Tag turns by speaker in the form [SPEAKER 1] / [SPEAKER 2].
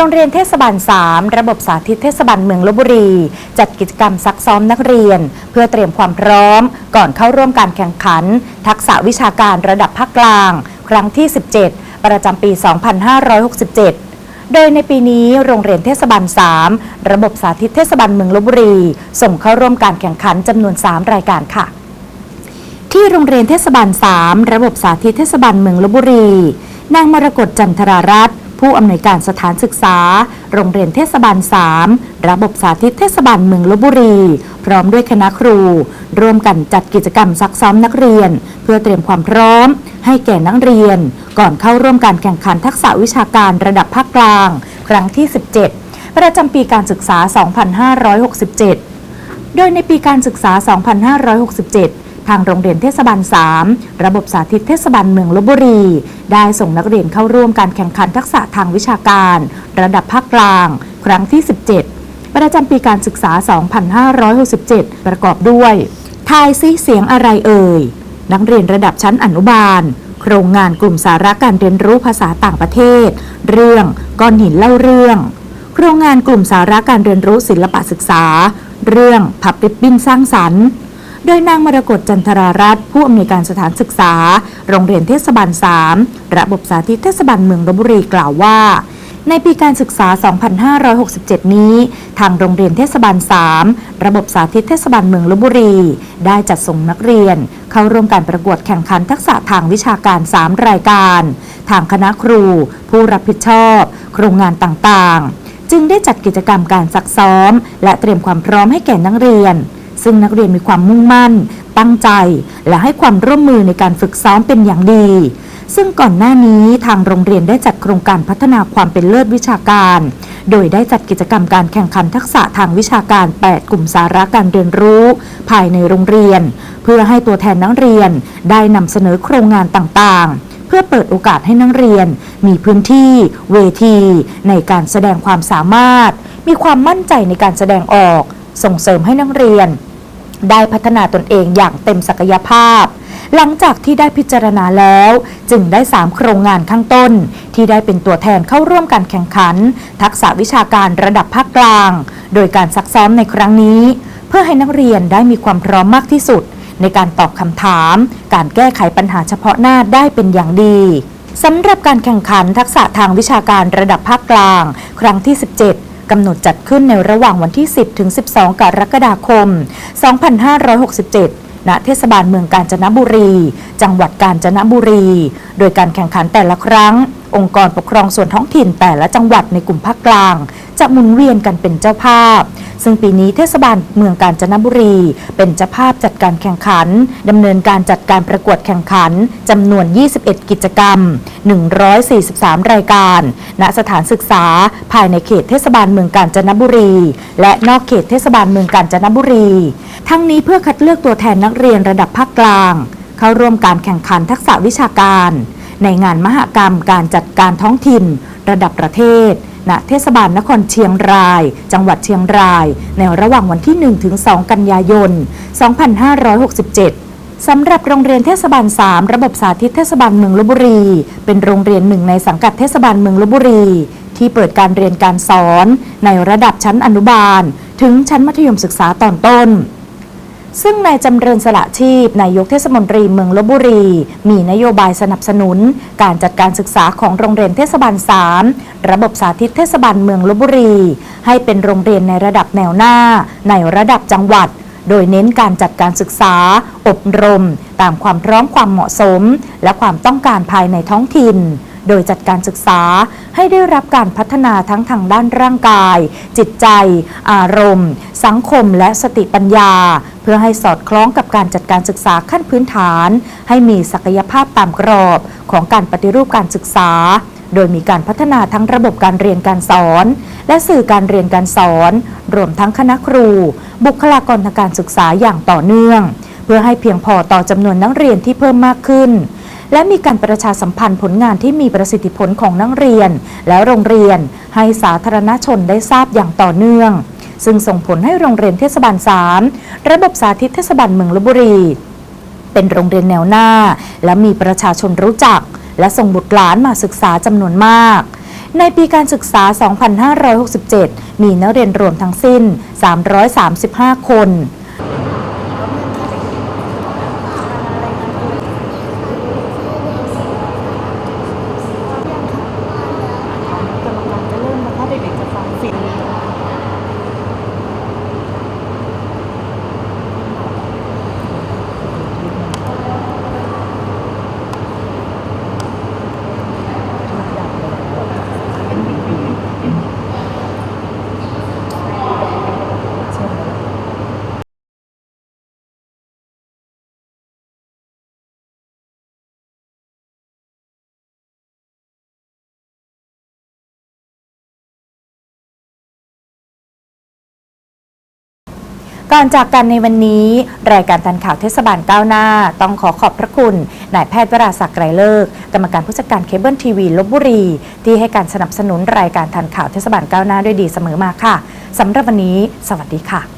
[SPEAKER 1] โรงเรียนเทศบาล 3 ระบบสาธิตเทศบาลเมืองลบบุรี จัดกิจกรรมซักซ้อมนักเรียน เพื่อเตรียมความพร้อม ก่อนเข้าร่วมการแข่งขัน ทักษะวิชาการระดับภาคกลาง ครั้งที่ 17 ประจำปี 2567โดยในปีนี้โรงเรียนเทศบาล 3 ระบบสาธิตเทศบาลเมืองลบบุรี ส่งเข้าร่วมการแข่งขันจำนวน 3 รายการค่ะ ที่โรงเรียนเทศบาล 3 ระบบสาธิตเทศบาลเมืองลบบุรี นางมรกตจันทรารัตน์ ผู้อำนวยการสถานศึกษา โรงเรียนเทศบาล 3 ระบบสาธิตเทศบาลเมืองลบบุรี พร้อมด้วยคณะครู ร่วมกันจัดกิจกรรมซักซ้อมนักเรียน เพื่อเตรียมความพร้อม ให้แก่นักเรียน ก่อนเข้าร่วมการแข่งขันทักษะวิชาการระดับภาคกลาง ครั้งที่ 17 ประจำปีการศึกษา 2567 โดยในปีการศึกษา 2567 ทางโรงเรียนเทศบาล 3 ระบบสาธิตเทศบาลเมืองลบบุรี ได้ส่งนักเรียนเข้าร่วมการแข่งขันทักษะทางวิชาการ ระดับภาคกลาง ครั้งที่ 17 ประจำปีการศึกษา 2567 ประกอบด้วยทายซิเสียงอะไรเอ่ย นักเรียนระดับชั้นอนุบาล โครงงานกลุ่มสาระการเรียนรู้ภาษาต่างประเทศ เรื่องก้อนหินเล่าเรื่อง โครงงานกลุ่มสาระการเรียนรู้ศิลปะศึกษา เรื่องพับริบบิ้นสร้างสรรค์ โดยนางมรกตจันทรารัตน์ผู้อำนวยการสถานศึกษา โรงเรียนเทศบาล 3 ระบบสาธิตเทศบาลเมืองลบบุรีกล่าวว่าในปีการศึกษา 2567 นี้ ทางโรงเรียนเทศบาล 3 ระบบสาธิตเทศบาลเมืองลบบุรี ได้จัดส่งนักเรียน เข้าร่วมการประกวดแข่งขันทักษะทางวิชาการ 3 รายการ ทางคณะครู ผู้รับผิดชอบ โครงงานต่างๆ จึงได้จัดกิจกรรมการซักซ้อม และเตรียมความพร้อมให้แก่นักเรียน ซึ่งนักเรียนมีความมุ่งมั่น ตั้งใจ และให้ความร่วมมือในการฝึกซ้อมเป็นอย่างดี ซึ่งก่อนหน้านี้ทางโรงเรียนได้จัดโครงการพัฒนาความเป็นเลิศวิชาการ โดยได้จัดกิจกรรมการแข่งขันทักษะทางวิชาการ 8 กลุ่มสาระการเรียนรู้ ภายในโรงเรียน เพื่อให้ตัวแทนนักเรียนได้นำเสนอโครงงานต่างๆเพื่อเปิดโอกาสให้นักเรียน มีพื้นที่ เวที ในการแสดงความสามารถ มีความมั่นใจในการแสดงออก ส่งเสริมให้นักเรียน ได้พัฒนาตนเองอย่างเต็มศักยภาพ หลังจากที่ได้พิจารณาแล้ว จึงได้ 3 โครงงานข้างต้น ที่ได้เป็นตัวแทนเข้าร่วมการแข่งขัน ทักษะวิชาการระดับภาคกลาง โดยการซักซ้อมในครั้งนี้ เพื่อให้นักเรียนได้มีความพร้อมมากที่สุด ในการตอบคำถาม การแก้ไขปัญหาเฉพาะหน้าได้เป็นอย่างดีสำหรับการแข่งขันทักษะทางวิชาการระดับภาคกลาง ครั้งที่ 17 กำหนดจัดขึ้นในระหว่างวันที่ 10 ถึง 12 กรกฎาคม 2567ณเทศบาลเมืองกาญจนบุรี จังหวัดกาญจนบุรี โดยการแข่งขันแต่ละครั้ง องค์กรปกครองส่วนท้องถิ่นแต่ละจังหวัดในกลุ่มภาคกลาง จะหมุนเวียนกันเป็นเจ้าภาพ ซึ่งปีนี้เทศบาลเมืองกาญจนบุรี เป็นเจ้าภาพจัดการแข่งขันดำเนินการจัดการประกวดแข่งขันจำนวน 21 กิจกรรม 143 รายการ ณสถานศึกษาภายในเขตเทศบาลเมืองกาญจนบุรี และนอกเขตเทศบาลเมืองกาญจนบุรี ทั้งนี้เพื่อคัดเลือกตัวแทนนักเรียนระดับภาคกลาง เข้าร่วมการแข่งขันทักษะวิชาการ ในงานมหกรรมการจัดการท้องถิ่น ระดับประเทศ ณเทศบาลนครเชียงราย จังหวัดเชียงราย ในระหว่างวันที่1ถึง2กันยายน 2567สำหรับโรงเรียนเทศบาล 3 ระบบสาธิตเทศบาลเมืองลบบุรี เป็นโรงเรียนหนึ่งในสังกัดเทศบาลเมืองลบบุรี ที่เปิดการเรียนการสอน ในระดับชั้นอนุบาล ถึงชั้นมัธยมศึกษาตอนต้น ซึ่งนายจำเริญสละชีพนายกเทศมนตรีเมืองลบบุรี มีนโยบายสนับสนุน การจัดการศึกษาของโรงเรียนเทศบาล 3 ระบบสาธิตเทศบาลเมืองลบบุรี ให้เป็นโรงเรียนในระดับแนวหน้า ในระดับจังหวัด โดยเน้นการจัดการศึกษา อบรม ตามความพร้อมความเหมาะสม และความต้องการภายในท้องถิ่น โดยจัดการศึกษาให้ได้รับการพัฒนาทั้งทางด้านร่างกาย จิตใจ อารมณ์ สังคมและสติปัญญา เพื่อให้สอดคล้องกับการจัดการศึกษาขั้นพื้นฐาน ให้มีศักยภาพตามกรอบของการปฏิรูปการศึกษา โดยมีการพัฒนาทั้งระบบการเรียนการสอน และสื่อการเรียนการสอน รวมทั้งคณะครู บุคลากรทางการศึกษาอย่างต่อเนื่อง เพื่อให้เพียงพอต่อจำนวนนักเรียนที่เพิ่มมากขึ้น และมีการประชาสัมพันธ์ผลงานที่มีประสิทธิผลของนักเรียน และโรงเรียน ให้สาธารณชนได้ทราบอย่างต่อเนื่อง ซึ่งส่งผลให้โรงเรียนเทศบาล 3 ระบบสาธิตเทศบาลเมืองลบบุรีเป็นโรงเรียนแนวหน้า และมีประชาชนรู้จัก และส่งบุตรหลานมาศึกษาจำนวนมาก ในปีการศึกษา 2567 มีนักเรียนรวมทั้งสิ้น 335 คน
[SPEAKER 2] กรรมการจะเริ่มนะคะเด็กๆจะฟังเสียง
[SPEAKER 1] ก่อนจากกันในวันนี้ รายการทันข่าวเทศบาลก้าวหน้า ต้องขอขอบพระคุณนายแพทย์วราศักดิ์ไกรเลิกกรรมการผู้จัดการเคเบิลทีวีลบบุรี ที่ให้การสนับสนุนรายการทันข่าวเทศบาลก้าวหน้าด้วยดีเสมอมาค่ะสำหรับวันนี้ สวัสดีค่ะ